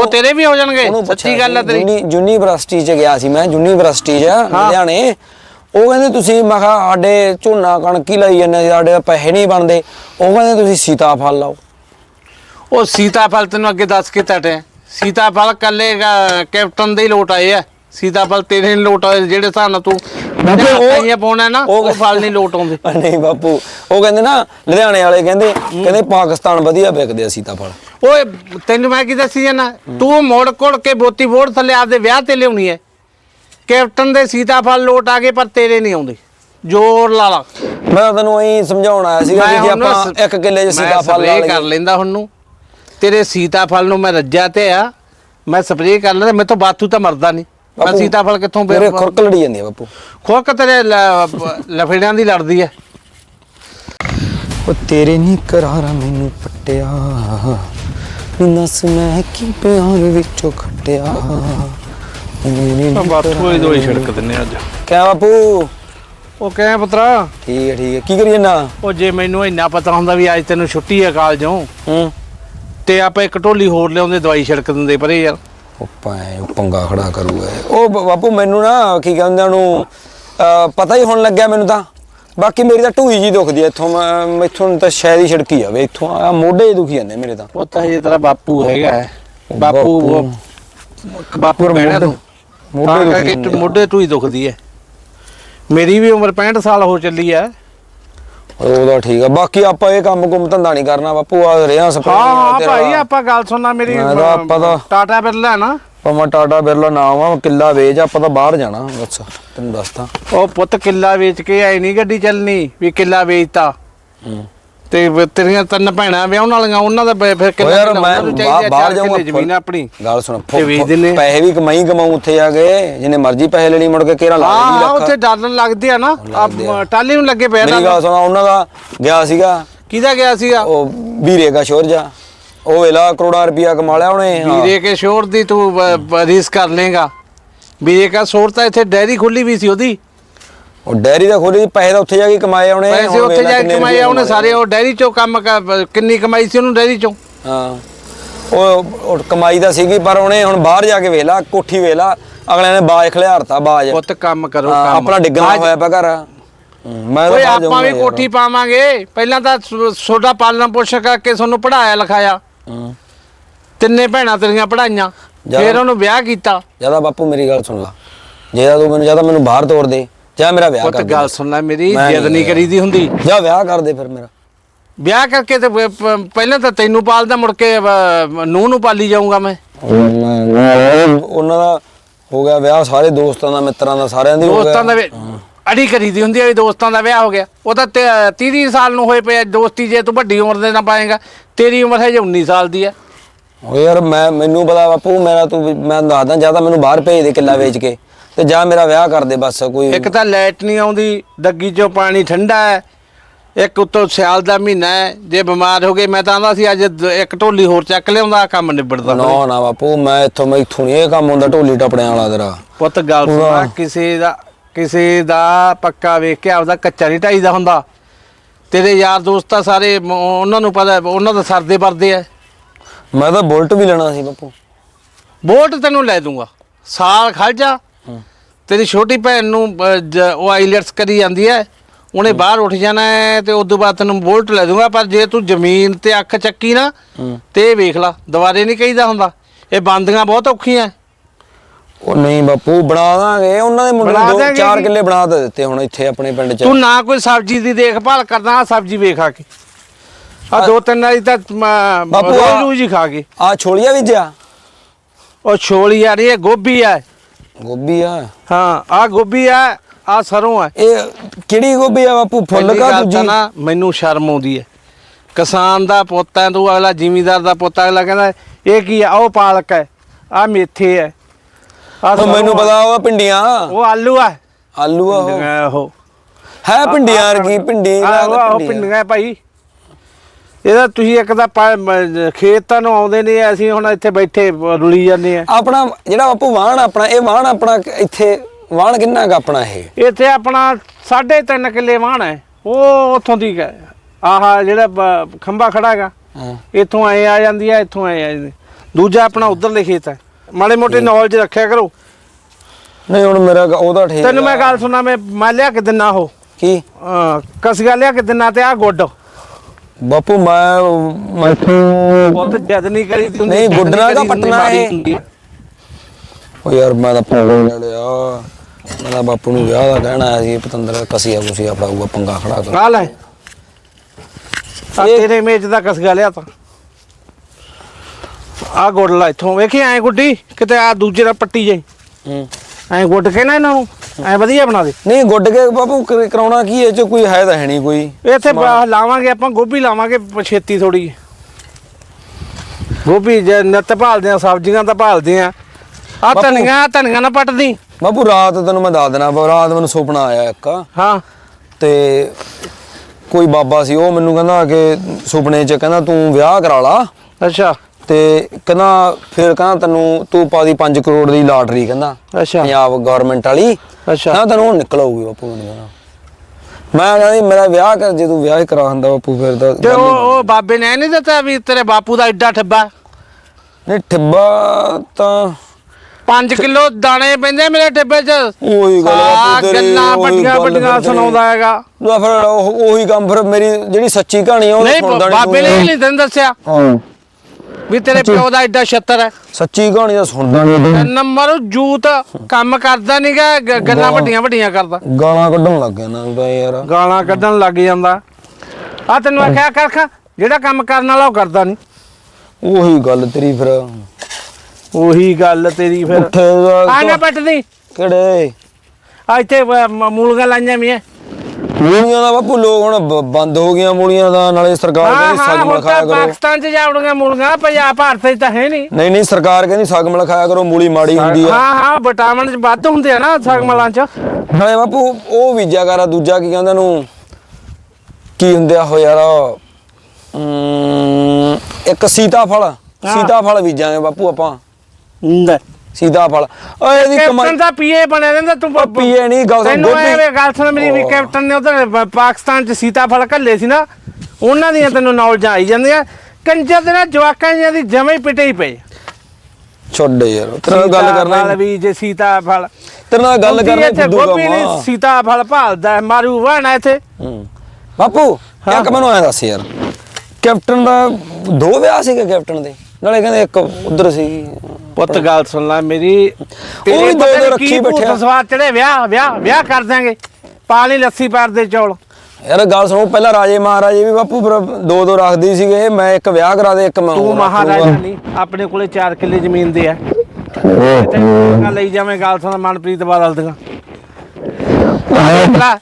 ਉਹ ਤੇਰੇ ਵੀ ਹੋ ਜਾਣਗੇ ਉਹਨੂੰ ਪੁੱਛਿਆ ਸੱਚੀ ਗੱਲ ਸੀ, ਤੇਰੀ। ਯੂਨੀ- ਯੂਨੀਵਰਸਿਟੀ ਚ ਗਿਆ ਸੀ ਮੈਂ ਯੂਨੀਵਰਸਿਟੀ ਚ ਲੁਧਿਆਣੇ। ਉਹ ਕਹਿੰਦੇ ਤੁਸੀਂ ਮੈਂ ਕਿਹਾ ਸਾਡੇ ਝੋਨਾ ਕਣਕ ਹੀ ਲਈ ਜਾਂਦੇ ਸਾਡੇ ਤਾਂ ਪੈਸੇ ਨਹੀਂ ਬਣਦੇ। ਉਹ ਕਹਿੰਦੇ ਤੁਸੀਂ ਸੀਤਾਫਲ ਲਾਓ। ਉਹ ਸੀਤਾਫਲ ਤੈਨੂੰ ਅੱਗੇ ਦੱਸ ਕੇ ਟਟਿਆ ਸੀਤਾਫਲ ਕੱਲੇ ਅਹ, ਕੈਪਟਨ ਦੇ ਹੀ ਲੋਟ ਆਏ ਆ। ਸੀਤਾਫਲ ਤੇਰੇ ਨਹੀਂ ਲੋਟ ਆਏ ਜਿਹੜੇ ਹਿਸਾਬ ਨਾਲ ਤੂੰ ਬਾਬੂ, ਉਹ- ਉਹ ਪਾਉਣਾ ਨਾ ਉਹ- ਉਹ ਫਲ ਨਹੀਂ ਲੋਟ ਆਉਂਦੇ। ਨਹੀਂ ਬਾਪੂ ਉਹ ਕਹਿੰਦੇ ਨਾ ਲੁਧਿਆਣੇ ਵਾਲੇ ਕਹਿੰਦੇ ਕਹਿੰਦੇ ਪਾਕਿਸਤਾਨ ਵਧੀਆ ਵਿਕਦੇ ਆ ਸੀਤਾਫਲ। ਓਏ ਤੈਨੂੰ ਮੈਂ ਕੀ ਦੱਸੀ ਜਾਣਾ ਤੂੰ ਮੋੜ ਕੋੜ ਕੇ ਬੋਤੀ ਬੋੜ ਥੱਲੇ ਆਪਦੇ ਵਿਆਹ ਤੇ ਲਿਆਉਣੀ ਹੈ ਕੈਪਟਨ ਦੇ ਸੀਤਾਫਲ ਲੋਟ ਆ ਗਏ ਪਰ ਤੇਰੇ ਨਹੀਂ ਆਉਂਦੇ। ਜ਼ੋਰ ਲਾ ਲਾ। ਮੈਂ ਤੈਨੂੰ ਇਹੀ ਸਮਝਾਉਣ ਆਇਆ ਸੀਗਾ ਕਿ ਜੇ ਆਪਾਂ ਇੱਕ ਕਿੱਲੇ 'ਚ ਸੀਤਾਫਲ ਲਾ spray ਕਰ ਲਈਏ ਲੈਂਦਾ ਹੁਣ ਨੂੰ। ਤੇਰੇ ਸੀਤਾਫਲ ਨੂੰ ਮੈਂ ਰੱਜਾ ਤੇ ਆ। ਮੈਂ ਸਪਰੇਅ ਕਰ ਲੈਂਦਾ ਮੈਥੋਂ ਬਾਥੂ ਤਾਂ ਮਰਦਾ ਨਹੀਂ। ਮੈਂ ਸੀਤਾਫਲ ਕਿੱਥੋਂ ਮੇਰੇ ਖੁਰਕ ਲੜੀ ਜਾਂਦੀ ਆ ਬਾਪੂ। ਖੋਕ ਤੇਰੇ ਲ- ਲਫੇੜਿਆਂ ਦੀ ਲੜਦੀ ਹੈ ਉਹ ਤੇਰੇ ਨਹੀਂ ਕਰਾਰਾ ਮੈਨੂੰ ਪੱਟਿਆ। ਨਸ ਮੈਂ ਕੀ ਪਿਆਰ ਵਿੱਚੋਂ ਖੱਟਿਆ ਬਾਥੂ ਹੀ ਦੋਈ ਛਿੜਕ ਦਿੰਨੇ ਅੱਜ। ਕਿਆ ਬਾਪੂ? ਉਹ ਕਿਵੇਂ ਪੁੱਤਰਾ? ਠੀਕ ਹੈ ਠੀਕ ਹੈ। ਕੀ ਕਰੀਏ ਨਾ ਉਹ ਜੇ ਮੈਨੂੰ ਇੰਨਾ ਪਤਾ ਹੁੰਦਾ ਵੀ ਅੱਜ ਤੈਨੂੰ ਛੁੱਟੀ ਹੈ ਕਾਲਜੋਂ ਹੂੰ। ਤੇ ਆਪਾਂ ਇੱਕ ਢੋਲੀ ਹੋਰ ਲਿਆਉਂਦੇ ਦਵਾਈ ਛਿੜਕ ਦਿੰਦੇ ਪਰੇ ਯਾਰ। ਉਹ ਪਾਏ ਉਹ ਪੰਗਾ ਖੜਾ ਕਰੂਗਾ। ਇਹ। ਉਹ ਬ- ਬਾਪੂ ਮੈਨੂੰ ਨਾ ਕੀ ਕਹਿੰਦੇ ਉਹਨੂੰ ਅਹ, ਪਤਾ ਹੀ ਹੋਣ ਲੱਗਿਆ ਮੈਨੂੰ ਤਾਂ। ਬਾਕੀ ਮੇਰੀ ਤਾਂ ਢੂਈ ਜੀ ਦੁਖਦੀ ਐ ਇੱਥੋਂ ਮੈਂ ਮੈਥੋਂ ਤਾਂ ਸ਼ਾਇਦ ਹੀ ਛਿੜਕੀ ਜਾਵੇ ਇੱਥੋਂ ਆ ਮੋਢੇ ਦੁਖੀ ਜਾਂਦੇ ਮੇਰੇ ਤਾਂ। ਉਹ ਤਾਂ ਹਜੇ ਤੇਰਾ ਬਾਪੂ ਹੈਗਾ। ਹੈ। ਬਾਪੂ। ਉਹ ਬਾਪੂ ਬਹਿਣਾ ਤੂੰ। ਮੋਢੇ ਮੋਢੇ ਦੁਖੀ ਜਾਂਦੇ ਆ। ਮੋਢੇ ਤੋਂ ਹੀ ਦੁਖਦੀ ਹੈ ਮੇਰੀ ਵੀ ਉਮਰ 65 ਸਾਲ ਹੋ ਚੱਲੀ ਹੈ ਉਹਦਾ ਠੀਕ ਆ। ਬਾਕੀ ਆਪਾਂ ਇਹ ਕੰਮ ਕੁਮ ਧੰਦਾ ਨਹੀਂ ਕਰਨਾ ਬਾਪੂ ਆ ਰਿਆਂ ਸਪਰੇ ਹਾਂ ਹਾਂ ਭਾਈ ਆਪਾਂ ਗੱਲ ਸੁਣਨਾ ਮੇਰੀ ਮੈਂ ਤਾਂ ਆਪਾਂ ਤਾਂ- ਟਾਟਾ ਬਿਰਲਾ ਨਾ। ਪਮਾ ਟਾਟਾ ਬਿਰਲਾ ਨਾਮ ਆ ਕਿੱਲਾ ਵੇਚ ਆਪਾਂ ਤਾਂ ਬਾਹਰ ਜਾਣਾ। ਬਸ ਤੈਨੂੰ ਦੱਸਦਾ। ਉਹ ਪੁੱਤ ਕਿੱਲਾ ਵੇਚ ਕੇ ਆਈ ਨਹੀਂ ਗੱਡੀ ਚੱਲਣੀ ਵੀ ਕਿੱਲਾ ਵੇਚਤਾ। ਤੇ ਤੇਰੀਆਂ ਤਿੰਨ ਭੈਣਾਂ ਵਿਆਹਣ ਵਾਲੀਆਂ ਉਹਨਾਂ ਦਾ ਫਿਰ ਕਿੱਲਾ ਯਾਰ ਮੈਂ ਨੂੰ ਬਾਹਰ ਜਾਊਂਗਾ ਜ਼ਮੀਨ ਆਪਣੀ। ਗੱਲ ਸੁਣ। ਪੈਸੇ ਵੀ ਕਮਾਈ ਕਮਾਉ ਉੱਥੇ ਜਾ ਕੇ ਜਿੰਨੇ ਮਰਜ਼ੀ ਪੈਸੇ ਲੈ ਲਈ ਮੁੜ ਕੇ ਕਿਹੜਾ ਲਾ ਹਾਂ ਲਈ ਹਾਂ, ਲੱਖ ਉੱਥੇ ਡਾਲਰ ਲੱਗਦੇ ਆ ਨਾ। ਟਾਲੀ ਨੂੰ ਲੱਗੇ ਮੇਰੀ ਨਾ ਗੱਲ ਸੁਣਾ ਉਹਨਾਂ ਦਾ ਗਿਆ ਸੀਗਾ। ਕਿਹਦਾ ਗਿਆ ਸੀਗਾ? ਉਹ ਵੀਰੇ ਦਾ ਸ਼ੋਰ ਜਾ ਉਹ ਵੇਲਾ ਕਰੋੜਾਂ ਰੁਪਇਆ ਕਮਾ ਲਿਆ ਉਹਨੇ ਹਾਂ। ਵੀਰੇ ਕੇ ਸ਼ੋਰ ਦੀ ਤੂੰ ਰੀਸ ਕਰ ਲੇਗਾ। ਵੀਰੇ ਕਾ ਸ਼ੋਰ ਤਾਂ ਇੱਥੇ ਡੈਰੀ ਖੁੱਲੀ ਵੀ ਸੀ ਉਹਦੀ। ਉਹ ਡੈਰੀ ਦਾ ਖੋਲੀ ਪੈਸੇ ਤਾਂ ਉੱਥੇ ਜਾ ਕੇ ਕਮਾਏ ਉਹਨੇ ਪੈਸੇ ਹੁਣ ਉੱਥੇ ਜਾ ਕੇ ਕਿੰਨੇ ਕਮਾਏ ਰੁਪਏ ਉਹਨੇ। ਸਾਰੇ ਉਹ ਡੈਰੀ ਚੋਂ ਕੰਮ ਕਰ- ਕਿੰਨੀ ਕਮਾਈ ਸੀ ਉਹਨੂੰ ਡੈਰੀ ਚੋਂ? ਹਾਂ। ਉਹ ਉਹ ਕਮਾਈ ਤਾਂ ਸੀਗੀ ਪਰ ਉਹਨੇ ਹੁਣ ਬਾਹਰ ਜਾ ਕੇ ਵੇਲਾ ਕੋਠੀ ਵੇਲਾ ਅਗਲੇ ਨੇ ਬਾਜ ਖਲਿਆਰਤਾ ਬਾਜ। ਪੁੱਤ ਕੰਮ ਕਰੋ ਹਾਂ, ਕੰਮ। ਆਪਣਾ ਡਿੱਗਣਾ ਹੋਇਆ ਪਿਆ ਘਰ। ਹੂੰ, ਮੈਂ ਤਾਂ ਓਏ ਬਾਹਰ ਆਪਾਂ ਜਾਊਂਗਾ ਵੀ ਯਾਰ। ਕੋਠੀ ਪਾਵਾਂਗੇ। ਪਹਿਲਾਂ ਤਾਂ ਸ- ਤੁਹਾਡਾ ਪਾਲਣਾ ਪੋਸ਼ਣ ਕਰਕੇ ਤੁਹਾਨੂੰ ਪੜਾਇਆ ਲਿਖਾਇਆ। ਤਿੰਨੇ ਭੈਣਾਂ ਤੇਰੀਆਂ ਪੜਾਈਆਂ। ਫਿਰ ਉਹਨੂੰ ਵਿਆਹ ਕੀਤਾ। ਜ਼ਿਆਦਾ ਬਾਪੂ ਮੇਰੀ ਗੱਲ ਸੁਣ ਲਾ। ਜੇ ਤਾਂ ਮੈਨੂੰ ਜ਼ਿਆਦਾ ਮੈਨੂੰ ਬਾਹਰ ਤੋੜ ਦੇ ਜਾਂ ਮੇਰਾ ਵਿਆਹ ਪੁੱਤ ਕਰ ਦੇ। ਗੱਲ ਸੁਣ ਲੈ ਮੇਰੀ ਮੈਂ ਜਿੱਦ ਨਹੀਂ ਨਹੀਂ ਕਰੀਦੀ ਹੁੰਦੀ। ਜਾਂ ਵਿਆਹ ਕਰ ਦੇ ਫਿਰ ਮੇਰਾ। ਵਿਆਹ ਕਰਕੇ ਤੇ ਪ- ਪ- ਪਹਿਲਾਂ ਤਾਂ ਤੈਨੂੰ ਪਾਲਦਾ ਮੁੜ ਕੇ ਨੂੰ ਨੂੰ ਪਾਲੀ ਜਾਊਂਗਾ ਮੈਂ। ਉਹਨਾਂ ਦਾ ਹੋ ਗਿਆ ਵਿਆਹ ਸਾਰੇ ਦੋਸਤਾਂ ਦਾ ਮਿੱਤਰਾਂ ਦਾ ਸਾਰਿਆਂ ਦੀ ਹੋ ਗਿਆ। ਦੋਸਤਾਂ ਦਾ ਵੀ ਅੜੀ ਕਰੀਦੀ ਹੁੰਦੀ ਆ ਵੀ ਦੋਸਤਾਂ ਦਾ ਵਿਆਹ ਹੋ ਗਿਆ। ਉਹ ਤਾਂ 30 ਸਾਲ ਨੂੰ ਹੋਏ ਪਿਆ ਦੋਸਤੀ ਜੇ ਤੂੰ ਵੱਡੀ ਉਮਰ ਦੇ ਨਾ ਪਾਏਗਾ ਤੇਰੀ ਉਮਰ ਹੈ ਜੇ 19 ਸਾਲ ਦੀ ਆ। ਓ ਯਾਰ ਮੈਂ ਮੈਨੂੰ ਪਤਾ ਬਾਪੂ ਮੇਰਾ ਤੂੰ ਵੀ- ਮੈਂ ਦੱਸਦਾ ਜਾਂ ਤਾਂ ਮੈਨੂੰ ਬਾਹਰ ਭੇਜ ਦੇ ਕਿੱਲਾ ਵੇਚ ਕੇ ਤੇ ਜਾਂ ਮੇਰਾ ਵਿਆਹ ਕਰ ਦੇ ਬਸ ਕੋਈ ਇੱਕ ਤਾਂ ਲਾਈਟ ਨਹੀਂ ਆਉਂਦੀ ਡੱਗੀ 'ਚੋਂ ਪਾਣੀ ਠੰਡਾ ਹੈ ਇੱਕ ਉੱਤੋਂ ਸਿਆਲ ਦਾ ਮਹੀਨਾ ਹੈ ਜੇ ਬਿਮਾਰ ਹੋ ਗਏ ਮੈਂ ਤਾਂ ਆਂਦਾ ਸੀ ਅੱਜ ਦ- ਇੱਕ ਢੋਲੀ ਹੋਰ ਚੱਕ ਲਿਆਉਂਦਾ ਕੰਮ ਨਿਬੜਦਾ ਨਾ ਨਾ ਬਾਪੂ ਮੈਂ ਇੱਥੋਂ ਮੈਂ ਇੱਥੋਂ ਨਹੀਂ ਇਹ ਕੰਮ ਹੁੰਦਾ ਢੋਲੀ ਟਪੜਿਆਂ ਵਾਲਾ ਤੇਰਾ। ਪੁੱਤ ਗੱਲ ਸੁਣਾ। ਕਿਸੇ ਦਾ ਕਿਸੇ ਦਾ ਪੱਕਾ ਵੇਖ ਕੇ ਆਪਦਾ ਕੱਚਾ ਨਹੀਂ ਢਾਈਦਾ ਹੁੰਦਾ। ਤੇਰੇ ਯਾਰ ਦੋਸਤ ਤਾਂ ਸਾਰੇ ਮ- ਉਹਨਾਂ ਨੂੰ ਪਤਾ ਉਹਨਾਂ ਦਾ ਸਰਦੇ ਵਰਦੇ ਆ ਮੈਂ ਤਾਂ ਬੁਲਟ ਵੀ ਲੈਣਾ ਸੀ ਬਾਪੂ। ਵੋਟ ਤੈਨੂੰ ਲੈ ਦੂੰਗਾ। ਸਾਲ ਖੜ ਜਾ। ਤੇਰੀ ਛੋਟੀ ਭੈਣ ਨੂੰ ਅਹ, ਜ- ਉਹ ਆਈਲੈਟਸ ਕਰੀ ਜਾਂਦੀ ਹੈ। ਉਹਨੇ ਬਾਹਰ ਉੱਠ ਜਾਣਾ ਹੈ ਤੇ ਉਸ ਤੋਂ ਬਾਅਦ ਤੈਨੂੰ ਵੋਲਟ ਲੈ ਦੂੰਗਾ। ਪਰ ਜੇ ਤੂੰ ਜ਼ਮੀਨ ਤੇ ਅੱਖ ਚੱਕੀ ਨਾ ਤੇ ਇਹ ਵੇਖ ਲਾ ਦੁਬਾਰੇ ਨਹੀਂ ਕਹੀਦਾ ਹੁੰਦਾ। ਇਹ ਬੰਦੀਆਂ ਬਹੁਤ ਔਖੀਆਂ। ਉਹ ਨਹੀਂ ਬਾਪੂ ਬਣਾ ਦਾਂਗੇ। ਉਹਨਾਂ ਦੇ ਮੁੰਡੇ ਬਣਾ ਨੇ ਦੋ ਦਿਆਂਗੇ ਚਾਰ ਜੀ। ਕਿੱਲੇ ਬਣਾ ਤਾਂ ਦਿੱਤੇ ਹੁਣ ਇੱਥੇ ਆਪਣੇ ਪਿੰਡ 'ਚ। ਤੂੰ ਨਾ ਕੋਈ ਸਬਜ਼ੀ ਦੀ ਦੇਖਭਾਲ ਕਰਦਾ ਆ ਸਬਜ਼ੀ ਵੇਖ ਆ ਕੇ। ਆ ਦੋ ਤਿੰਨ ਵਾਰੀ ਤਾਂ ਬਾਪੂ, ਆ- ਰੋਜ਼ ਹੀ ਖਾ ਕੇ ਆ ਛੋਲੀਆਂ ਵੀ ਜਿਆ ਉਹ ਛੋਲੀ ਆ ਰਹੀ ਹੈ ਗੋਭੀ ਆ। ਗੋਭੀ ਆ? ਹਾਂ ਆ ਗੋਭੀ ਆ ਆ ਸਰੋਂ ਆ। ਇਹ ਕਿਹੜੀ ਗੋਭੀ ਆ ਬਾਪੂ? ਫੁੱਲ ਪਹਿਲੀ ਕਾ ਗੱਲ ਤਾਂ ਦੂਜੀ ਨਾ ਮੈਨੂੰ ਸ਼ਰਮ ਆਉਂਦੀ ਹੈ। ਕਿਸਾਨ ਦਾ ਪੁੱਤ ਹੈ ਤੂੰ ਅਗਲਾ ਜ਼ਿਮੀਦਾਰ ਦਾ ਪੁੱਤ ਅਗਲਾ ਕਹਿੰਦਾ ਇਹ ਕੀ ਆ? ਉਹ ਪਾਲਕ ਹੈ ਆ ਮੇਥੇ ਹੈ। ਉਹ ਮੈਨੂੰ ਪਤਾ ਉਹ ਪਿੰਡੀਆਂ ਉਹ ਆਲੂ ਆ। ਆਲੂ ਆ ਉਹ। ਪਿੰਡੀਆਂ ਉਹ ਹੈ ਪਿੰਡੀਆਂ ਵਰਗੀ ਪਿੰਡੀ ਆਹ ਉਹ ਪਿੰਡੀਆਂ। ਭਾਈ। ਇਹਦਾ ਤੁਸੀਂ ਇੱਕ ਤਾਂ ਪਾ- ਮ- ਖੇਤਾਂ ਨੂੰ ਆਉਂਦੇ ਨਹੀਂ ਅਸੀਂ ਹੁਣ ਇੱਥੇ ਬੈਠੇ ਰੁਲੀ ਜਾਂਦੇ ਆ ਆਪਣਾ ਜਿਹੜਾ ਬਾਪੂ ਵਾਹਣ ਆਪਣਾ ਇਹ ਵਾਹਣ ਆਪਣਾ ਇੱਥੇ ਵਾਹਣ ਕਿੰਨਾ ਕ ਆਪਣਾ ਇਹ? ਇੱਥੇ ਆਪਣਾ 3.5 ਕਿੱਲੇ ਵਾਹਣ ਹੈ। ਉਹ ਉੱਥੋਂ ਦੀ ਹੈ। ਆਹ ਜਿਹੜਾ ਬ- ਖੰਭਾ ਖੜਾ ਹੈਗਾ ਹਾਂ। ਇੱਥੋਂ ਐ ਆ ਜਾਂਦੀ ਹੈ ਇੱਥੋਂ ਐ ਆ ਜਾਂਦੀ। ਦੂਜਾ ਆਪਣਾ ਉਧਰਲੇ ਖੇਤ ਹੈ। ਮਾੜੇ ਮੋਟੇ ਨੌਲੇਜ ਰੱਖਿਆ ਕਰੋ। ਨਹੀਂ ਹੁਣ ਮੇਰਾ ਗ- ਉਹਦਾ ਠੀਕ ਤੈਨੂੰ ਮੈਂ। ਗੱਲ ਸੁਣਾ ਮੈਂ ਮੈਂ ਲਿਆ ਕੇ ਦਿਨਾ ਉਹ। ਕੀ? ਅਹ, ਕਸਗਾ ਲਿਆ ਕੇ ਦਿਨਾ ਤੇ ਆ ਗੁੱਡ। ਬਾਪੂ ਮੈਂ ਮੈਥੋਂ ਬਹੁਤ ਜਦ ਨਹੀਂ ਕਰੀ ਹੁੰਦੀ, ਨਹੀਂ, ਗੁੱਡ ਨਾਲ ਤਾਂ ਪੱਟਣਾ ਇਹ। ਉਹ ਯਾਰ ਮੈਂ ਤਾਂ ਪਾਗਲ ਲੈ ਲਿਆ। ਮੈਂ ਤਾਂ ਬਾਪੂ ਨੂੰ ਵਿਆਹ ਦਾ ਕਹਿਣਾ ਆਇਆ ਸੀ ਪਤੰਦਰ ਕਸੀਆ ਕੁਸੀਆ ਫੜਾਊਗਾ ਪੰਗਾ ਖੜਾ ਕਰ। ਆ ਲੈ। ਆ ਤੇਰੇ ਮੇਜ ਦਾ ਕਸਗਾ ਲਿਆ ਤਾਂ। ਆ ਗੁੱਡ ਲਾ ਇੱਥੋਂ। ਵੇਖੀ ਐ ਗੁੱਡੀ ਕਿਤੇ ਆ ਦੂਜੇ ਦਾ ਪੱਟੀ ਜਾਈ। ਹੂੰ। ਐ ਗੁੱਡ ਕੇ ਨਾ ਇਹਨਾਂ ਨੂੰ ਐ ਵਧੀਆ ਬਣਾ ਦੇ। ਨਹੀਂ ਗੁੱਡ ਕੇ ਬਾਪੂ ਕਰ- ਕਰਾਉਣਾ ਕੀ ਇਹ ਚ? ਕੋਈ ਹੈ ਤਾਂ ਹੈ ਨਹੀਂ ਕੋਈ। ਇੱਥੇ ਲਾਵਾਂਗੇ ਆਪਾਂ ਗੋਭੀ ਲਾਵਾਂਗੇ ਪ- ਛੇਤੀ ਥੋੜੀ ਗੋਭੀ ਜੇ ਨੱਤ ਭਾਲਦੇ ਆ ਸਬਜ਼ੀਆਂ ਤਾਂ ਭਾਲਦੇ ਆ। ਆ ਬਾਪੂ। ਧਨੀਆ ਧਨੀਆ ਨਾ ਪੱਟਦੀ। ਬਾਪੂ ਰਾਤ ਤੈਨੂੰ ਮੈਂ ਦੱਸ ਦੇਣਾ ਰਾਤ ਮੈਨੂੰ ਸੁਪਨਾ ਆਇਆ ਇੱਕ। ਹਾਂ। ਤੇ ਕੋਈ ਬਾਬਾ ਸੀ ਉਹ ਮੈਨੂੰ ਕਹਿੰਦਾ ਕਿ ਸੁਪਨੇ 'ਚ ਕਹਿੰਦਾ ਤੂੰ ਵਿਆਹ ਕਰਾ ਲਾ। ਅੱਛਾ। ਤੇ ਕਹਿੰਦਾ ਫਿਰ ਕਹਿੰਦਾ ਤੈਨੂੰ ਤੂੰ ਪਾਦੀ 5 ਕਰੋੜ ਦੀ ਲਾਟਰੀ ਕਹਿੰਦਾ ਅੱਛਾ। ਪੰਜਾਬ ਗਵਰਨਮੈਂਟ ਵਾਲੀ। ਅੱਛਾ। ਕਹਿੰਦਾ ਤੈਨੂੰ ਹੁਣ ਨਿਕਲ ਆਊਗੀ ਬਾਪੂ ਮੈਨੂੰ ਕਹਿੰਦਾ ਮੈਂ ਕਹਿੰਦਾ ਜੀ ਮੇਰਾ ਵਿਆਹ ਕਰ ਜੇ ਤੂੰ ਵਿਆਹ ਹੀ ਕਰਾ ਹੁੰਦਾ ਬਾਪੂ ਫਿਰ ਤਾਂ ਤੇ ਉਹ ਉਹ ਬਾਬੇ ਨੇ ਨਹੀਂ ਦਿੱਤਾ ਵੀ ਤੇਰੇ ਬਾਪੂ ਦਾ ਐਡਾ ਠੱਬਾ? ਨਹੀਂ ਠਿੱਬਾ ਤਾਂ 5 ਕਿਲੋ ਦਾਣੇ ਪੈਂਦੇ ਮੇਰੇ ਟਿੱਬੇ 'ਚ? ਉਹੀ ਗੱਲ ਆ ਬਾਪੂ ਤੇਰੀ ਗੱਲਾਂ ਉਹੀ ਵੱਡੀਆਂ ਗੱਲ ਵੱਡੀਆਂ ਤੇਰੀ। ਸੁਣਾਉਂਦਾ ਹੈਗਾ। ਲੋ ਫਿਰ ਉਹ- ਉਹੀ ਕੰਮ ਫਿਰ ਮੇਰੀ ਜਿਹੜੀ ਸੱਚੀ ਕਹਾਣੀ ਆ ਉਹ ਨਹੀਂ ਸੁਣਦਾ ਬਾਬੇ ਨੇ। ਨਹੀਂ ਤੈਨੂੰ ਦੱਸਿਆ। ਹਾਂ। ਵੀ ਤੇਰੇ ਪਿਓ ਦਾ ਐਡਾ ਛੱਤਰ ਹੈ। ਸੱਚੀ ਕਹਾਣੀ ਤਾਂ ਸੁਣਦਾ ਨਹੀਂ ਨੰਬਰ ਜੂਤ ਕੰਮ ਕਰਦਾ ਨਹੀਂਗਾ ਗੱਲਾਂ ਵੱਡੀਆਂ ਵੱਡੀਆਂ ਕਰਦਾ। ਗਾਲਾਂ ਕੱਢਣ ਲੱਗ ਗਿਆ ਨਾ ਬਈ ਯਾਰ। ਗਾਲਾਂ ਕੱਢਣ ਲੱਗ ਜਾਂਦਾ। ਆ ਤੈਨੂੰ ਆਖਿਆ ਕਰ ਖਾ ਜਿਹੜਾ ਕੰਮ ਕਰਨ ਵਾਲਾ ਉਹ ਕਰਦਾ ਨਹੀਂ ਉਹੀ ਗੱਲ ਤੇਰੀ ਫਿਰ। ਉਹੀ ਗੱਲ ਤੇਰੀ ਫਿਰ। ਆ ਨਾ ਪੱਟਦੀ ਕਿਹੜੇ? ਆ ਇੱਥੇ ਬ- ਮ- ਮੂਲੀਆਂ ਲਾਈਆਂ ਵੀ ਐ ਮੂਲੀਆਂ ਦਾ ਬਾਪੂ ਲੋਕ ਹੁਣ ਬ- ਬੰਦ ਹੋ ਗਈਆਂ ਮੂਲੀਆਂ ਦਾ ਨਾਲੇ ਸਰਕਾਰ ਹਾਂ ਕਹਿੰਦੀ ਹਾਂ ਸਗ ਹੁਣ ਮਿਲ ਖਾਇਆ ਤਾਂ ਕਰੋ। ਪਾਕਿਸਤਾਨ ਚ ਜਾਵੜੀਆਂ ਮੂਲੀਆਂ ਪੰਜਾਬ ਭਾਰਤ ਚ ਤਾਂ ਹੈ ਨਹੀਂ। ਨਹੀਂ ਨਹੀਂ ਸਰਕਾਰ ਕਹਿੰਦੀ ਸਗ ਮਿਲ ਖਾਇਆ ਕਰੋ ਮੂਲੀ ਮਾੜੀ ਹੁੰਦੀ ਆ। ਹਾਂ ਹਾਂ ਵਿਟਾਮਿਨ ਚ ਵੱਧ ਹੁੰਦੇ ਆ ਨਾ ਸਗਮਲਾਂ ਚ। ਨਾਲੇ ਬਾਪੂ ਉਹ ਬੀਜਿਆ ਕਰ ਆ ਦੂਜਾ ਕੀ ਕਹਿੰਦੇ ਨੂੰ ਕੀ ਹੁੰਦੇ ਆ ਹੋ ਯਾਰ ਅਮ, ਇੱਕ ਸੀਤਾਫਲ ਸੀਤਾਫਲ ਬੀਜਾਂਗੇ ਬਾਪੂ ਆਪਾਂ। ਹੁੰਦਾ ਸੀਤਾਫਲ ਓਏ ਇਹਦੀ ਕਮਾਈ ਕੈਪਟਨ ਦਾ ਪੀਏ ਬਣਿਆ ਰਹਿੰਦਾ ਤੂੰ ਪੀਏ ਨਹੀਂ ਸੁਣ, ਤੈਨੂੰ ਐਵੇਂ ਗੱਲ ਸੁਣ ਮੇਰੀ ਵੀ। ਕੈਪਟਨ ਨੇ ਉਧਰ ਪਾਕਿਸਤਾਨ ਚ ਸੀਤਾਫਲ ਘੱਲੇ ਸੀ ਨਾ। ਉਹਨਾਂ ਦੀਆਂ ਤੈਨੂੰ ਨੌਲੇਜਾਂ ਆਈ ਜਾਂਦੀਆਂ। ਕੰਜਰ ਦੇ ਨਾਲ ਜਵਾਕਾਂ ਜਿਹਾਂ ਦੀ ਜਮੇ ਹੀ ਪਿਟੇ ਹੀ ਪਏ। ਛੱਡ ਯਾਰ ਤੇਰੇ ਨਾਲ ਗੱਲ ਸੀਤਾਫਲ ਕਰਨਾ ਵੀ ਜੇ ਸੀਤਾਫਲ ਤੇਰੇ ਨਾਲ ਗੱਲ ਕਰਨਾ ਇੱਥੇ ਫੁੱਦੂ ਗੋਭੀ ਕੰਮ ਨਹੀਂ ਆ ਸੀਤਾਫਲ ਭਾਲਦਾ ਹੈ, ਮਾਰੂ ਵਾਣਾ ਇੱਥੇ। ਹੂੰ। ਬਾਪੂ। ਇੱਕ ਮੈਨੂੰ ਐ ਦੱਸ ਯਾਰ। ਕੈਪਟਨ ਦਾ ਦੋ ਵਿਆਹ ਸੀਗੇ ਕੈਪਟਨ ਦੇ। ਨਾਲੇ ਕਹਿੰਦੇ ਇੱਕ ਉਧਰ ਸੀ ਪੁੱਤ ਗੱਲ ਸੁਣ ਲੈ ਮੇਰੀ ਵੀ ਦੋ ਦੋ ਰੱਖੀ ਬੈਠਿਆ। ਸਵਾਦ ਚੜੇ ਵਿਆਹ ਵਿਆਹ ਵਿਆਹ ਕਰ ਦਾਂਗੇ ਪਾ ਲਈ ਲੱਸੀ ਪਾਰ ਦੇ ਚੌਲ। ਯਾਰ ਗੱਲ ਸੁਣੋ ਪਹਿਲਾਂ ਰਾਜੇ ਮਹਾਰਾਜੇ ਵੀ ਬਾਪੂ ਫਿਰ ਦੋ ਦੋ ਰੱਖਦੇ ਸੀਗੇ ਮੈਂ ਇੱਕ ਵਿਆਹ ਕਰਾ ਦੇ ਇੱਕ ਮੈਂ ਤੂੰ ਮਹਾਰਾਜਾ। ਨਹੀਂ ਆਪਣੇ ਕੋਲੇ 4 ਕਿੱਲੇ ਜ਼ਮੀਨ ਦੇ ਆ। ਕਿਤੇ ਨਾ ਲਈ ਜਾਵੇਂ ਗੱਲ ਸੁਣ ਮਨਪ੍ਰੀਤ ਬਾਦਲ ਦੀਆਂ।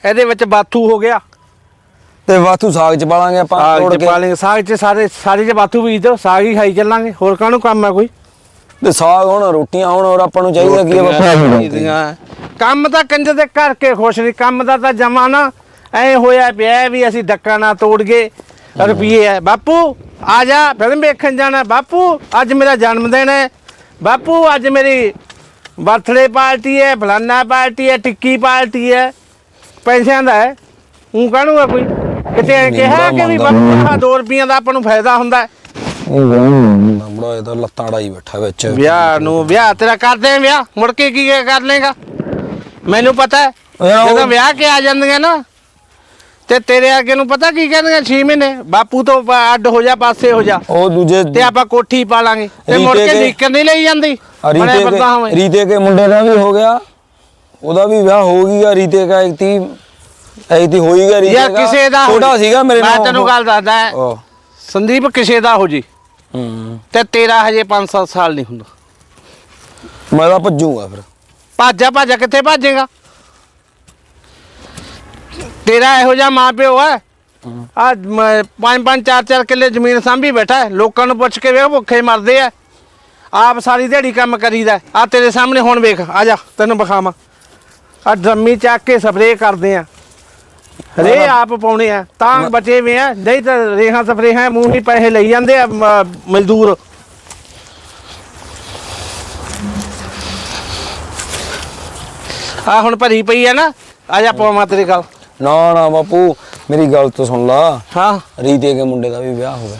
ਇਹਦੇ ਵਿੱਚ ਬਾਥੂ ਹੋ ਗਿਆ। ਤੇ ਵਾਥੂ ਸਾਗ ਚ ਪਾਲਾਂਗੇ ਆਪਾਂ ਸਾਗ ਤੋੜ ਚ ਕੇ। ਪਾ ਲੇਂਗੇ ਸਾਗ ਚ ਸਾਰੇ ਸਾਰੇ ਚ ਬਾਥੂ ਬੀਜ ਦੋ ਸਾਗ ਹੀ ਖਾਈ ਚੱਲਾਂਗੇ ਹੋਰ ਕਾਹਨੂੰ ਕੰਮ ਹੈ ਕੋਈ? ਤੇ ਸਾਗ ਹੁਣ ਰੋਟੀਆਂ ਹੁਣ ਹੋਰ ਆਪਾਂ ਨੂੰ ਚਾਹੀਦਾ ਕੀ ਆ ਬਾਪੂ ਚਾਹੀਦੀਆਂ। ਕੰਮ ਤਾਂ ਕੰਜ ਦੇ ਕਰਕੇ ਖੁਸ਼ ਨਹੀਂ ਕੰਮ ਦਾ ਤਾਂ ਜਮਾ ਨਾ ਐ ਹੋਇਆ ਪਿਆ ਵੀ ਅਸੀਂ ਡੱਕਾ ਨਾ ਤੋੜ ਗਏ ਰੁਪਈਏ ਹੈ। ਬਾਪੂ ਆ ਜਾ ਫਿਲਮ ਵੇਖਣ ਜਾਣਾ। ਬਾਪੂ ਅੱਜ ਮੇਰਾ ਜਨਮ ਦਿਨ ਹੈ। ਬਾਪੂ ਅੱਜ ਮੇਰੀ ਬਰਥਡੇ ਪਾਰਟੀ ਹੈ ਫਲਾਨਾ ਪਾਰਟੀ ਹੈ ਟਿੱਕੀ ਪਾਰਟੀ ਹੈ। ਪੈਸਿਆਂ ਦਾ ਹੈ। ਉਹ ਕਹਣੂਗਾ ਕੋਈ? ਕਿਤੇ ਐਂ ਕਿਹਾ ਕਿ ਵੀ ਆਹ 2 ਰੁਪਈਆਂ ਦਾ ਆਪਾਂ ਨੂੰ ਫਾਇਦਾ ਹੁੰਦਾ ਹੈ। ਬੜਾ ਇਹ ਤਾਂ ਲੱਤਾਂ ਅੜਾਈ ਬੈਠਾ ਵਿੱਚ। ਵਿਆਹ ਨੂੰ ਵਿਆਹ ਤੇਰਾ ਕਰਦੇ ਆ ਵਿਆਹ? ਮੁੜ ਕੇ ਕੀ ਕਰ ਲੇਗਾ ਮੈਨੂੰ ਪਤਾ ਹੈ ਯਾਰ ਉਹ- ਜਦੋਂ ਵਿਆਹ ਕੇ ਆ ਜਾਂਦੀਆਂ ਨਾ ਤੇ ਤੇਰੇ ਅੱਗੇ ਨੂੰ ਪਤਾ ਕੀ ਕਹਿੰਦੀਆਂ 6 ਮਹੀਨੇ? ਬਾਪੂ ਤੋਂ ਪ- ਅੱਡ ਹੋ ਜਾ ਪਾਸੇ ਹੋ ਜਾ। ਉਹ ਦੂਜੇ ਤੇ ਆਪਾਂ ਕੋਠੀ ਪਾ ਲਾਂਗੇ। ਤੇ ਮੁੜ ਰੀਤੇ ਕੇ ਕੇ- ਨਹੀਂ ਲਈ ਜਾਂਦੀ। ਆ ਬੜਿਆ ਰੀਤੇ ਫਿਰਦਾ ਹੋਵੇਂ। ਕੇ ਰੀਤੇ ਕੇ ਮੁੰਡੇ ਦਾ ਵੀ ਹੋ ਗਿਆ। ਉਹਦਾ ਵੀ ਵਿਆਹ ਹੋ ਗਿਆ ਰੀਤੇ ਦਾ ਇੱਕ ਤੀ ਤੀ ਹੋਈ ਗਿਆ ਰੀਤੇ ਯਾਰ ਕਿਸੇ ਦਾ ਛੋਟਾ। ਸੀਗਾ ਮੇਰੇ ਮੈਂ ਨਾਲ ਤੈਨੂੰ ਗੱਲ ਦੱਸਦਾ ਸੰਦੀਪ ਕਿਸੇ ਦਾ ਹੋ ਜੀ। ਹੂੰ ਤੇ ਤੇਰਾ ਹਜੇ 5-7 ਸਾਲ ਨਹੀਂ ਹੁੰਦਾ। ਮੈਂ ਤਾਂ ਭੱਜੂਗਾ ਫਿਰ। ਭਾਜਾ ਭਾਜਾ ਕਿੱਥੇ ਭਾਜੇਗਾ? ਤੇਰਾ ਇਹੋ ਜਿਹਾ ਮਾਂ ਪਿਓ ਹੈ। ਆ ਪੰਜ ਪੰਜ ਚਾਰ ਚਾਰ ਕਿੱਲੇ ਜ਼ਮੀਨ ਸਾਂਭੀ ਬੈਠਾ ਹੈ ਲੋਕਾਂ ਨੂੰ ਪੁੱਛ ਕੇ ਵੇਖ ਭੁੱਖੇ ਮਰਦੇ ਆ ਆਪ ਸਾਰੀ ਦਿਹਾੜੀ ਕੰਮ ਕਰੀਦਾ ਆ ਤੇਰੇ ਸਾਹਮਣੇ ਹੁਣ ਵੇਖ ਆ ਜਾ ਤੈਨੂੰ ਵਿਖਾਵਾਂ। ਆ ਡਰਮੀ ਚੱਕ ਕੇ ਸਪਰੇਅ ਕਰਦੇ ਆ। ਰੇ ਆਪ ਪਾਉਣੇ ਆ ਤਾਂ ਬਚੇ ਵੇ ਆ ਨਹੀਂ ਤਾਂ ਰੇਹਾਂ ਸਪਰੇਹਾਂ ਮੂੰਹ ਹੀ ਪੈਸੇ ਲਈ ਜਾਂਦੇ ਆ ਮਜ਼ਦੂਰ। ਆ ਹੁਣ ਭਰੀ ਪਈ ਆ ਨਾ ਆ ਜਾ ਪਾਵਾਂ ਤੇਰੇ ਗੱਲ। ਨਾ ਨਾ ਬਾਪੂ ਮੇਰੀ ਗੱਲ ਤਾਂ ਸੁਣ ਲਾ। ਹਾਂ। ਰੀਤੇ ਕੇ ਮੁੰਡੇ ਦਾ ਵੀ ਵਿਆਹ ਹੋ ਗਿਆ।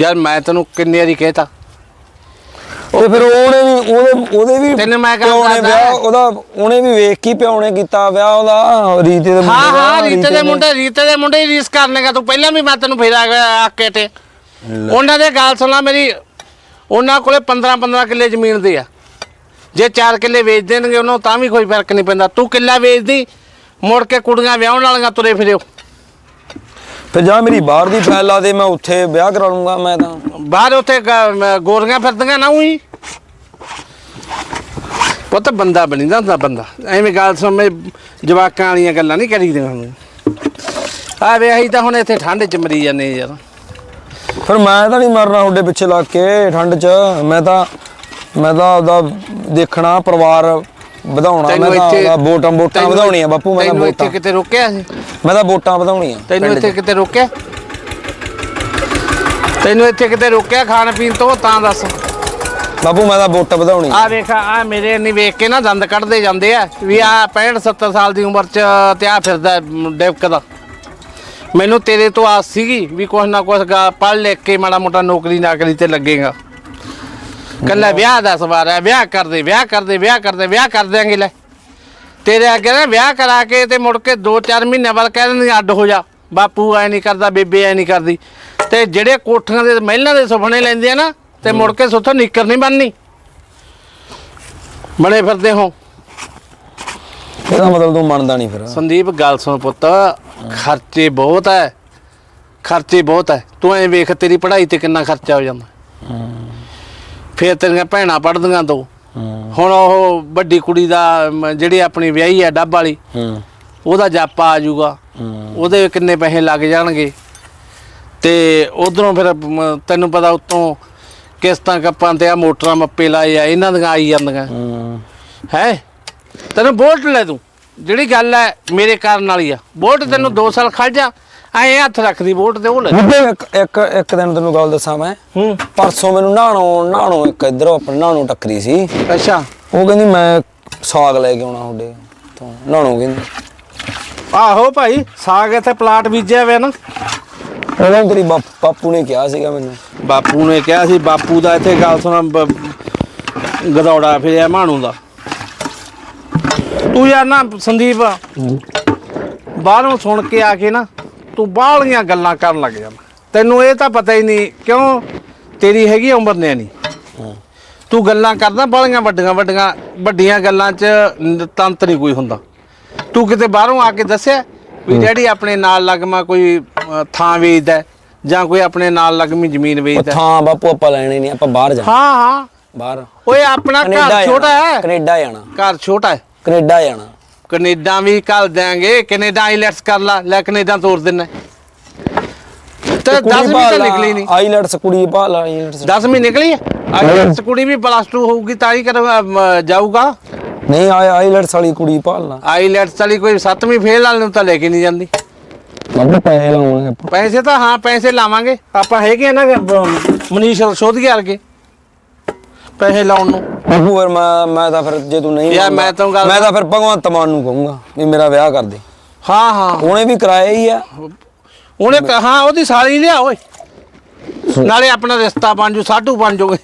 ਯਾਰ ਮੈਂ ਤੈਨੂੰ ਕਿੰਨੇ ਵਾਰੀ ਕਹਿਤਾ ਤੇ ਫਿਰ ਉਹਨੇ ਵੀ ਉਹਦੇ ਉਹਦੇ ਵੀ ਤੈਨੂੰ ਮੈਂ ਗੱਲ ਪਿਓ ਨੇ ਦੱਸਦਾ। ਵਿਆਹ ਉਹਦਾ ਉਹਨੇ ਵੀ ਵੇਖ ਕੀ ਪਿਓ ਨੇ ਕੀਤਾ ਵਿਆਹ ਉਹਦਾ ਰੀਤੇ ਦੇ ਮੁੰਡੇ ਹਾਂ ਹਾਂ ਰੀਤੇ ਦੇ। ਮੁੰਡੇ ਰੀਤੇ ਦੇ ਮੁੰਡੇ ਹੀ ਰੀਸ ਕਰ ਲੇਗਾ। ਤੂੰ ਪਹਿਲਾਂ ਵੀ ਮੈਂ ਤੈਨੂੰ ਫੇਰਾ ਆਕੇ ਤੇ। ਉਹਨਾਂ ਦੇ ਗੱਲ ਸੁਣਾ ਮੇਰੀ। ਉਹਨਾਂ ਕੋਲੇ 15 15 ਕਿੱਲੇ ਜ਼ਮੀਨ ਦੇ ਆ। ਜੇ 4 ਕਿੱਲੇ ਵੇਚ ਦੇਣਗੇ ਉਹਨਾਂ ਤਾਂ ਵੀ ਕੋਈ ਫ਼ਰਕ ਨਹੀਂ ਪੈਂਦਾ। ਤੂੰ ਕਿੱਲਾ ਵੇਚਦੀ ਮੁੜ ਕੇ ਕੁੜੀਆਂ ਵਿਆਹਣ ਵਾਲੀਆਂ ਤੁਰੇ ਫਿਰਿਓ। ਫਿਰ ਜਾ ਮੇਰੀ ਬਾਹਰ ਦੀ ਫੈਲ ਲਾ ਦੇ ਮੈਂ ਉੱਥੇ ਵਿਆਹ ਕਰਾ ਲੂੰਗਾ ਮੈਂ ਤਾਂ। ਬਾਹਰ ਉੱਥੇ ਗ- ਗੋਰੀਆਂ ਫਿਰਦੀਆਂ ਨਾ ਉਹੀ। ਪੁੱਤ ਬੰਦਾ ਬਣੀਦਾ ਹੁੰਦਾ ਬੰਦਾ। ਐਵੇਂ ਗੱਲ ਸਮੇਂ ਜਵਾਕਾਂ ਵਾਲੀਆਂ ਗੱਲਾਂ ਨਹੀਂ ਕਰੀਦੀਆਂ ਹੁਣ। ਆ ਵੇ ਅਸੀਂ ਤਾਂ ਹੁਣ ਇੱਥੇ ਠੰਡ ਚ ਮਰੀ ਜਾਂਦੇ ਯਾਰ। ਫਿਰ ਮੈਂ ਤਾਂ ਨਹੀਂ ਮਰਨਾ ਤੁਹਾਡੇ ਪਿੱਛੇ ਲੱਗ ਕੇ ਠੰਡ 'ਚ। ਮੈਂ ਤਾਂ ਮੈਂ ਤਾਂ ਉਹਦਾ ਦੇਖਣਾ ਪਰਿਵਾਰ ਵਧਾਉਣਾ ਮੈਂ ਤਾਂ ਵੋਟਾਂ ਵੋਟਾਂ ਵਧਾਉਣੀਆਂ ਬਾਪੂ ਮੈਂ ਤਾਂ ਵੋਟਾਂ। ਕਿਤੇ ਰੋਕਿਆ ਸੀ? ਮੈਂ ਤਾਂ ਵੋਟਾਂ ਵਧਾਉਣੀਆਂ ਤੈਨੂੰ। ਇੱਥੇ ਕਿਤੇ ਰੋਕਿਆ? ਤੈਨੂੰ ਇੱਥੇ ਕਿਤੇ ਰੋਕਿਆ ਖਾਣ ਪੀਣ ਤੋਂ ਤਾਂ ਦੱਸ। ਬਾਪੂ ਮੈਂ ਤਾਂ ਵੋਟਾਂ ਵਧਾਉਣੀ ਆ ਵੇਖ ਆ ਮੇਰੇ ਨਹੀਂ ਵੇਖ ਕੇ ਨਾ ਦੰਦ ਕੱਢਦੇ ਜਾਂਦੇ ਆ ਵੀ ਆ 65 70 ਸਾਲ ਦੀ ਉਮਰ ਚ ਤੇ ਆ ਫਿਰਦਾ ਡਿਵਕ ਦਾ। ਮੈਨੂੰ ਤੇਰੇ ਤੋਂ ਆਸ ਸੀਗੀ ਵੀ ਕੁਛ ਨਾ ਕੁਛ ਪੜ੍ਹ ਲਿਖ ਕੇ ਮਾੜਾ ਮੋਟਾ ਨੌਕਰੀ ਨਾਕਰੀ ਤੇ ਲੱਗੇਗਾ। ਕੱਲਾ ਵਿਆਹ ਦਾ ਸਵਾਰ ਹੈ ਵਿਆਹ ਕਰਦੇ ਵਿਆਹ ਕਰਦੇ ਵਿਆਹ ਕਰਦੇ ਵਿਆਹ ਕਰ ਦਿਆਂਗੇ ਲੈ। ਤੇਰੇ ਅੱਗੇ ਨਾ ਵਿਆਹ ਕਰਾ ਕੇ ਤੇ ਮੁੜ ਕੇ 2-4 ਮਹੀਨੇ ਬਾਅਦ ਕਹਿ ਦਿੰਦੇ ਅੱਡ ਹੋ ਜਾ। ਬਾਪੂ ਐ ਨਹੀਂ ਕਰਦਾ ਬੇਬੇ ਐ ਨਹੀਂ ਕਰਦੀ। ਤੇ ਜਿਹੜੇ ਕੋਠੀਆਂ ਦੇ ਮਹਿਲਾਂ ਦੇ ਸੁਪਨੇ ਲੈਂਦੇ ਆ ਨਾ ਤੇ ਮੁੜ ਕੇ ਸੁੱਥੋਂ ਨਿੱਕਰ ਨਹੀਂ ਬਣਨੀ। ਬਣੇ ਫਿਰਦੇ ਹੋ। ਇਹਦਾ ਮਤਲਬ ਤੂੰ ਮੰਨਦਾ ਨਹੀਂ ਫਿਰ। ਸੰਦੀਪ ਗੱਲ ਸੁਣ ਪੁੱਤ। ਖਰਚੇ ਬਹੁਤ ਹੈ ਖਰਚੇ ਬਹੁਤ ਹੈ ਤੂੰ ਐ ਵੇਖ ਤੇਰੀ ਪੜ੍ਹਾਈ ਤੇ ਕਿੰਨਾ ਖਰਚਾ ਹੋ ਜਾਂਦਾ। ਫੇਰ ਤੇਰੀਆਂ ਭੈਣਾਂ ਪੜ੍ਹਦੀਆਂ ਦੋ। ਹੁਣ ਉਹ ਵੱਡੀ ਕੁੜੀ ਦਾ ਮ, ਜਿਹੜੀ ਆਪਣੀ ਵਿਆਹੀ ਹੈ ਡੱਬ ਵਾਲੀ ਹੂੰ। ਉਹਦਾ ਜਾਪਾ ਆ ਜਾਊਗਾ। ਹੂੰ। ਉਹਦੇ ਕਿੰਨੇ ਪੈਸੇ ਲੱਗ ਜਾਣਗੇ। ਤੇ ਉਧਰੋਂ ਫਿਰ ਮ, ਤੈਨੂੰ ਪਤਾ ਉਤੋਂ ਕਿਸ਼ਤਾਂ ਕੱਪਾਂ ਤੇ ਆ ਮੋਟਰਾਂ ਮੱਪੇ ਲਾਏ ਆ ਇਹਨਾਂ ਦੀਆਂ ਆਈ ਜਾਂਦੀਆਂ। ਹੂੰ। ਹੈ? ਤੈਨੂੰ ਬੋਲਟ ਲੈ ਦੂੰ ਜਿਹੜੀ ਗੱਲ ਹੈ ਮੇਰੇ ਕਾਰਨ ਵਾਲੀ ਆ। ਬੋਲਟ ਤੈਨੂੰ 2 ਸਾਲ ਖੜ ਜਾ। ਐ ਹੱਥ ਰੱਖਦੀ ਬੋਲਟ ਤੇ ਉਹ ਲੈ ਮੁੰਡੇ ਇੱਕ ਇੱਕ ਇੱਕ ਦਿਨ ਤੈਨੂੰ ਗੱਲ ਦੱਸਾਂ ਮੈਂ। ਹੂੰ। ਪਰਸੋਂ ਮੈਨੂੰ ਨਾਣੋ ਨਾਣੋ ਇੱਕ ਇਧਰੋਂ ਆਪਣੇ ਨਾਣੋ ਟੱਕਰੀ ਸੀ। ਅੱਛਾ। ਉਹ ਕਹਿੰਦੀ ਮੈਂ ਸਾਗ ਲੈ ਕੇ ਆਉਣਾ ਤੁਹਾਡੇ ਤੋਂ। ਨਾਣੋ ਕਹਿੰਦੀ। ਆਹੋ ਭਾਈ ਸਾਗ ਇੱਥੇ ਪਲਾਟ ਬੀਜਿਆ ਹੋਇਆ ਨਾ। ਉਹਨਾਂ ਤੇਰੀ ਬਾਪ- ਬਾਪੂ ਨੇ ਕਿਹਾ ਸੀਗਾ ਮੈਨੂੰ। ਬਾਪੂ ਨੇ ਕਿਹਾ ਸੀ ਬਾਪੂ ਦਾ ਇੱਥੇ ਗੱਲ ਸੁਣਾ ਬ- ਗਦੌੜਾ ਫਿਰਿਆ ਮਾਣੂ ਦਾ। ਤੂੰ ਯਾਰ ਨਾ ਸੰਦੀਪ ਬਾਹਰੋਂ ਸੁਣ ਕੇ ਆ ਕੇ ਨਾ ਤੂੰ ਬਾਹਲੀਆਂ ਗੱਲਾਂ ਕਰਨ ਲੱਗ ਜਾਂਦਾ ਤੈਨੂੰ ਇਹ ਤਾਂ ਪਤਾ ਹੀ ਨਹੀਂ ਕਿਉਂ ਤੇਰੀ ਹੈਗੀ ਉਮਰ ਨੇ ਨਹੀਂ ਤੂੰ ਗੱਲਾਂ ਕਰਦਾ ਬਾਹਲੀਆਂ ਵੱਡੀਆਂ ਵੱਡੀਆਂ ਵੱਡੀਆਂ ਗੱਲਾਂ 'ਚ ਤੰਤ ਨਹੀਂ ਕੋਈ ਹੁੰਦਾ। ਤੂੰ ਕਿਤੇ ਬਾਹਰੋਂ ਆ ਕੇ ਦੱਸਿਆ ਵੀ ਡੈਡੀ ਆਪਣੇ ਨਾਲ ਲੱਗਮਾ ਕੋਈ ਥਾਂ ਵੇਚਦਾ ਜਾਂ ਕੋਈ ਆਪਣੇ ਨਾਲ ਲੱਗਮੀ ਜ਼ਮੀਨ ਵੇਚਦਾ? ਥਾਂ ਬਾਪੂ ਆਪਾਂ ਲੈਣੇ ਨਹੀਂ ਆਪਾਂ ਬਾਹਰ ਜਾਣਾ। ਹਾਂ ਹਾਂ। ਬਾਹਰ। ਓਏ ਆਪਣਾ ਘਰ ਛੋਟਾ ਹੈ। ਕੈਨੇਡਾ ਜਾਣਾ। ਘਰ ਛੋਟਾ ਹੈ। ਕੈਨੇਡਾ ਜਾਣਾ। ਕੈਨੇਡਾ ਵੀ ਕੱਲ ਦਿਆਂਗੇ ਕੈਨੇਡਾ ਆਈਲੈਟਸ ਕਰ ਲਾ ਲੈ ਕੈਨੇਡਾ ਤੋਰ ਦਿੰਨਾ। ਤੇ 10 ਵੀ ਤਾਂ ਨਿਕਲੀ ਨਹੀਂ ਆਈਲੈਟਸ ਕੁੜੀ ਭਾਲ ਆਈਲੈਟਸ। 10 ਵੀ ਨਿਕਲੀ ਆਈਲੈਟਸ ਕੁੜੀ ਵੀ ਪਲੱਸ 2 ਹੋਊਗੀ ਤਾਂ ਹੀ ਕਰ ਜਾਊਗਾ। ਨਹੀਂ ਆਈ ਆਈਲੈਟਸ ਵਾਲੀ ਕੁੜੀ ਭਾਲਣਾ ਆਈਲੈਟਸ ਵਾਲੀ ਕੋਈ 7ਵੀਂ ਫੇਲ ਵਾਲੇ ਨੂੰ ਤਾਂ ਲੈ ਕੇ ਨਹੀਂ ਜਾਂਦੀ। ਬਾਬੂ ਪੈਸੇ ਆਪਾਂ। ਪੈਸੇ ਤਾਂ ਹਾਂ ਪੈਸੇ ਲਾਵਾਂਗੇ। ਆਪਾਂ ਹੈਗੇ ਨਾ ਮਨੀਸ਼ ਸੋਧੀਆ ਵਰਗੇ। ਪੈਸੇ ਲਾਉਣ ਨੂੰ। ਬਾਪੂ ਫਿਰ ਮੈਂ ਮੈਂ ਤਾਂ ਫਿਰ ਜੇ ਤੂੰ ਨਹੀਂ ਯਾਰ, ਮੰਨਦਾ, ਮੈਂ ਤਾਂ ਗੱਲ- ਮੈਂ ਤਾਂ ਫਿਰ ਭਗਵੰਤ ਮਾਨ ਨੂੰ ਕਹੂੰਗਾ ਵੀ ਮੇਰਾ ਵਿਆਹ ਕਰ ਦੇ। ਹਾਂ ਹਾਂ। ਉਹਨੇ ਵੀ ਕਰਾਇਆ ਹੀ ਆ। ਉਹਨੇ ਕ- ਹਾਂ ਉਹਦੀ ਸਾਲੀ ਲਿਆ ਓਏ। ਨਾਲੇ ਆਪਣਾ ਰਿਸ਼ਤਾ ਬਣ ਜੂ ਸਾਡੂ ਬਣ ਜੋਗੇ।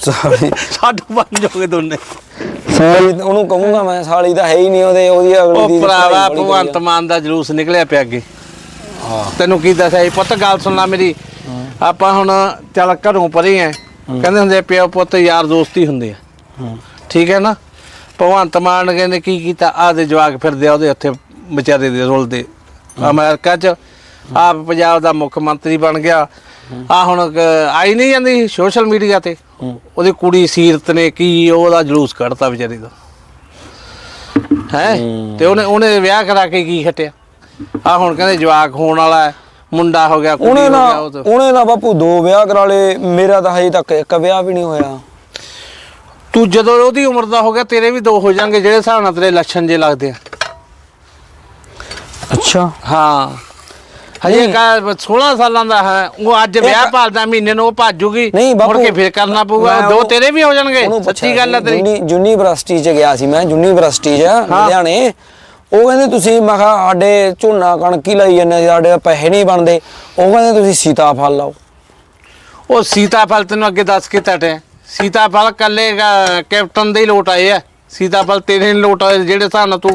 ਸਾਲੀ। ਸਾਡੂ ਬਣ ਜੋਗੇ ਦੋਨੇ। ਸਾਲੀ ਉਹਨੂੰ ਕਹੂੰਗਾ ਮੈਂ ਸਾਲੀ ਤਾਂ ਹੈ ਹੀ ਨਹੀਂ ਉਹਦੇ ਉਹਦੀ ਅਗਲੀ ਦੀ ਉਹ ਭਰਾਵਾ ਪੜ੍ਹਾਈ ਬੜੀ ਭਗਵੰਤ ਮਾਨ ਦਾ ਜਲੂਸ ਨਿਕਲਿਆ ਪਿਆ ਅੱਗੇ। ਹਾਂ। ਤੈਨੂੰ ਕੀ ਦੱਸਿਆ ਪੁੱਤ ਗੱਲ ਸੁਣ ਲੈ ਮੇਰੀ ਆਪਾਂ ਹੁਣ ਚੱਲ ਘਰੋਂ ਪਰੇ ਆ। ਕਹਿੰਦੇ ਹੁੰਦੇ ਆ, ਪਿਓ ਪੁੱਤ ਯਾਰ ਦੋਸਤੀ ਹੁੰਦੇ ਆ। ਹੂੰ। ਠੀਕ ਹੈ ਨਾ? ਭਗਵੰਤ ਮਾਨ ਕਹਿੰਦੇ ਕੀ ਕੀਤਾ? ਆਦੇ ਜਵਾਕ ਫਿਰਦੇ ਆ ਉਹਦੇ ਉੱਥੇ ਵਿਚਾਰੇ ਦੇ ਰੁਲਦੇ ਅਮਰੀਕਾ 'ਚ ਆਪ ਪੰਜਾਬ ਦਾ ਮੁੱਖ ਮੰਤਰੀ ਬਣ ਗਿਆ। ਆ ਹੁਣ ਕ- ਆਈ ਨਹੀਂ ਜਾਂਦੀ ਸੋਸ਼ਲ ਮੀਡੀਆ ਤੇ। ਉਹਦੀ ਕੁੜੀ ਸੀਰਤ ਨੇ ਕੀ ਉਹਦਾ ਜਲੂਸ ਕੱਢਤਾ ਵਿਚਾਰੀ ਦਾ। ਹੈ? ਹੂੰ। ਤੇ ਉਹਨੇ ਉਹਨੇ ਵਿਆਹ ਕਰਾ ਕੇ ਕੀ ਖਟਿਆ? ਆ ਹੁਣ ਕਹਿੰਦੇ ਜਵਾਕ ਹੋਣ ਵਾਲਾ ਹੈ। ਮੁੰਡਾ ਹੋ ਗਿਆ ਕੁੜੀ ਉਹਨੇ ਹੋ ਨਾ ਗਿਆ ਉਹ ਤਾਂ ਉਹਨੇ ਨਾ ਬਾਪੂ ਦੋ ਵਿਆਹ ਕਰਾ ਲਏ ਮੇਰਾ ਤਾਂ ਹਜੇ ਤੱਕ ਇੱਕ ਵਿਆਹ ਵੀ ਨਹੀਂ ਹੋਇਆ। ਤੂੰ ਜਦੋਂ ਉਹਦੀ ਉਮਰ ਦਾ ਹੋ ਗਿਆ ਤੇਰੇ ਵੀ ਦੋ ਹੋ ਜਾਣਗੇ ਜਿਹੜੇ ਹਿਸਾਬ ਨਾਲ ਤੇਰੇ ਲੱਛਣ ਜੇ ਲੱਗਦੇ ਆ। ਅੱਛਾ। ਹਾਂ। ਹਜੇ ਕਾ 16 ਸਾਲਾਂ ਦਾ ਹੈ ਉਹ ਅੱਜ ਵਿਆਹ ਭਾਲਦਾ ਮਹੀਨੇ ਨੂੰ ਉਹ ਭਾਜੂਗੀ ਨਹੀਂ ਬਾਪੂ ਮੁੜ ਕੇ ਫਿਰ ਕਰਨਾ ਪਊਗਾ ਮੈਂ ਦੋ ਤੇਰੇ ਵੀ ਹੋ ਜਾਣਗੇ ਉਹਨੂੰ ਸੱਚੀ ਗੱਲ ਹੈ ਤੇਰੀ। ਯੂਨੀ- ਯੂਨੀਵਰਸਿਟੀ ਚ ਗਿਆ ਸੀ ਮੈਂ ਯੂਨੀਵਰਸਿਟੀ ਚ ਲੁਧਿਆਣੇ। ਉਹ ਕਹਿੰਦੇ ਤੁਸੀਂ ਮੈਂ ਕਿਹਾ ਸਾਡੇ ਝੋਨਾ ਕਣਕ ਹੀ ਲਾਈ ਜਾਂਦੇ ਸਾਡੇ ਪੈਸੇ ਨਹੀਂ ਬਣਦੇ। ਉਹ ਕਹਿੰਦੇ ਤੁਸੀਂ ਸੀਤਾਫਲ ਲਾਓ। ਉਹ ਸੀਤਾਫਲ ਤੈਨੂੰ ਅੱਗੇ ਦੱਸ ਕੇ ਤਟਿਆ ਸੀਤਾਫਲ ਕੱਲੇ ਕੈਪਟਨ ਦੇ ਹੀ ਲੋਟ ਆਏ ਆ। ਸੀਤਾਫਲ ਤੇਰੇ ਨਹੀਂ ਲੋਟ ਆਏ ਜਿਹੜੇ ਹਿਸਾਬ ਨਾਲ ਤੂੰ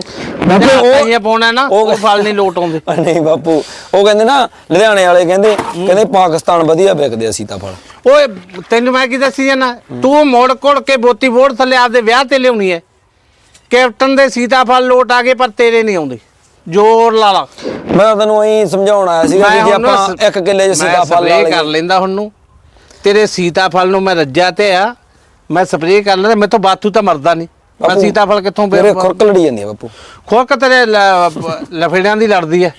ਬਾਪੂ, ਉਹ- ਉਹ ਪਾਉਣਾ ਨਾ ਉਹ- ਫਲ ਨਹੀਂ ਲੋਟ ਆਉਂਦੇ। ਨਹੀਂ ਬਾਪੂ ਉਹ ਕਹਿੰਦੇ ਨਾ ਲੁਧਿਆਣੇ ਵਾਲੇ ਕਹਿੰਦੇ ਕਹਿੰਦੇ ਪਾਕਿਸਤਾਨ ਵਧੀਆ ਵਿਕਦੇ ਆ ਸੀਤਾਫਲ ਓਏ ਤੈਨੂੰ ਮੈਂ ਕੀ ਦੱਸੀ ਜਾਣਾ ਤੂੰ ਮੋੜ ਕੋੜ ਕੇ ਬੋਤੀ ਬੋੜ ਥੱਲੇ ਆਪਦੇ ਵਿਆਹ ਤੇ ਲਿਆਉਣੀ ਹੈ ਕੈਪਟਨ ਦੇ ਸੀਤਾਫਲ ਲੋਟ ਆ ਗਏ ਪਰ ਤੇਰੇ ਨਹੀਂ ਆਉਂਦੇ। ਜ਼ੋਰ ਲਾ ਲਾ। ਮੈਂ ਤਾਂ ਤੈਨੂੰ ਐਂ ਸਮਝਾਉਣ ਆਇਆ ਸੀਗਾ ਜੇ ਹੁਣ ਆਪਾਂ ਇੱਕ ਕਿੱਲੇ 'ਚ ਸੀਤਾਫਲ ਲਾ spray ਕਰ ਲਈਏ। ਲੈਂਦਾ ਹੁਣ ਨੂੰ। ਤੇਰੇ ਸੀਤਾਫਲ ਨੂੰ ਮੈਂ ਰੱਜਾ ਤੇ ਆ ਮੈਂ ਸਪਰੇਅ ਕਰ ਲੈਂਦਾ ਮੈਥੋਂ ਬਾਥੂ ਤਾਂ ਮਰਦਾ ਨਹੀਂ। ਮੈਂ ਸੀਤਾਫਲ ਕਿੱਥੋਂ ਮੇਰੇ ਖੁਰਕ ਲੜੀ ਜਾਂਦੀ ਆ ਬਾਪੂ। ਖੋਕ ਤੇਰੇ ਲਫੇੜਿਆਂ ਦੀ ਲੜਦੀ ਹੈ